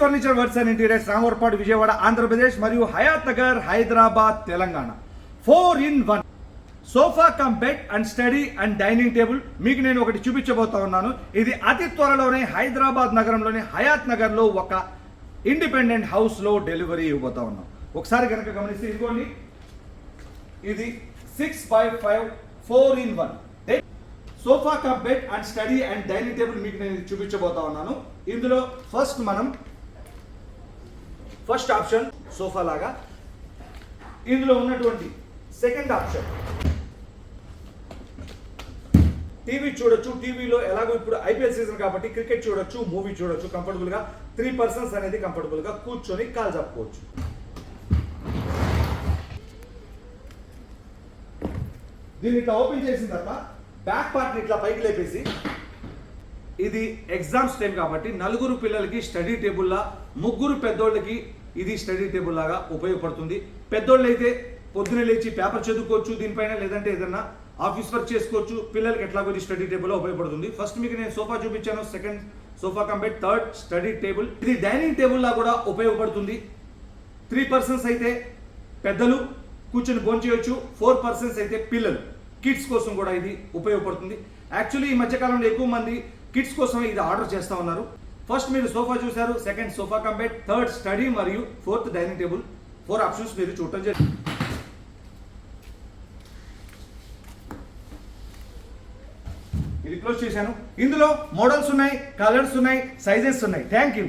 Furniture works and interiors Ramavarapadu Vijayawada Andhra Pradesh మరియు Hayath Nagar Hyderabad Telangana. Four in one sofa cum bed and study and dining table మీకు నేను ఒకటి చూపించబోతా ఉన్నాను. ఇది అతి త్వరలోనే హైదరాబాద్ నగరంలోని హయాత్ నగర్లో ఒక ఇండిపెండెంట్ హౌస్లో డెలివరీ ఇవ్వబోతా ఉన్నాం. ఒకసారి కనుక గమనిస్తే ఇదిగోండి. ఇది six by five four in one sofa cum bed and study and dining table మీకు నేను చూపించబోతా ఉన్నాను. ఇందులో ఫస్ట్ మనం ఫస్ట్ ఆప్షన్ సోఫా లాగా. ఇందులో ఉన్నటువంటి సెకండ్ ఆప్షన్ టీవీ చూడొచ్చు టీవీలో ఎలాగో ఇప్పుడు ఐపీఎల్ సీజన్ కాబట్టి క్రికెట్ చూడొచ్చు మూవీ చూడొచ్చు కంఫర్టబుల్గా త్రీ పర్సన్స్ అనేది కంఫర్టబుల్గా కూర్చొని కాల్ చెప్పుకోవచ్చు దీన్ని ఇట్లా ఓపెన్ చేసిన తర్వాత బ్యాక్ పార్ట్ ఇట్లా పైకి లేపేసి ఇది ఎగ్జామ్స్ టైం కాబట్టి నలుగురు పిల్లలకి స్టడీ టేబుల్లా ముగ్గురు పెద్దోళ్ళకి ఇది స్టడీ టేబుల్ లాగా ఉపయోగపడుతుంది. పెద్దోళ్ళు అయితే పొద్దున లేచి పేపర్ చదువుకోవచ్చు దీనిపైన లేదంటే ఏదన్నా ఆఫీస్ వర్క్ చేసుకోవచ్చు. పిల్లలకి ఎట్లాగో ఇది స్టడీ టేబుల్ ఉపయోగపడుతుంది. ఫస్ట్ మీకు నేను సోఫా చూపించాను second sofa compare third study table. ఇది డైనింగ్ టేబుల్ లా కూడా ఉపయోగపడుతుంది. త్రీ పర్సన్స్ అయితే పెద్దలు కూర్చొని భోంచేయొచ్చు. ఫోర్ పర్సన్స్ అయితే పిల్లలు. కిడ్స్ కోసం కూడా ఇది ఉపయోగపడుతుంది. యాక్చువల్లీ ఈ మధ్యకాలంలో ఎక్కువ మంది కిడ్స్ కోసం ఇది ఆర్డర్ చేస్తూ ఉన్నారు. ఫస్ట్ మీరు సోఫా చూశారు second sofa cum bed third study మరియు fourth dining table four options మీరు చూడటం జరిగింది ఇది క్లోజ్ చేశాను. ఇందులో మోడల్స్ ఉన్నాయి కలర్స్ ఉన్నాయి సైజెస్ ఉన్నాయి. Thank you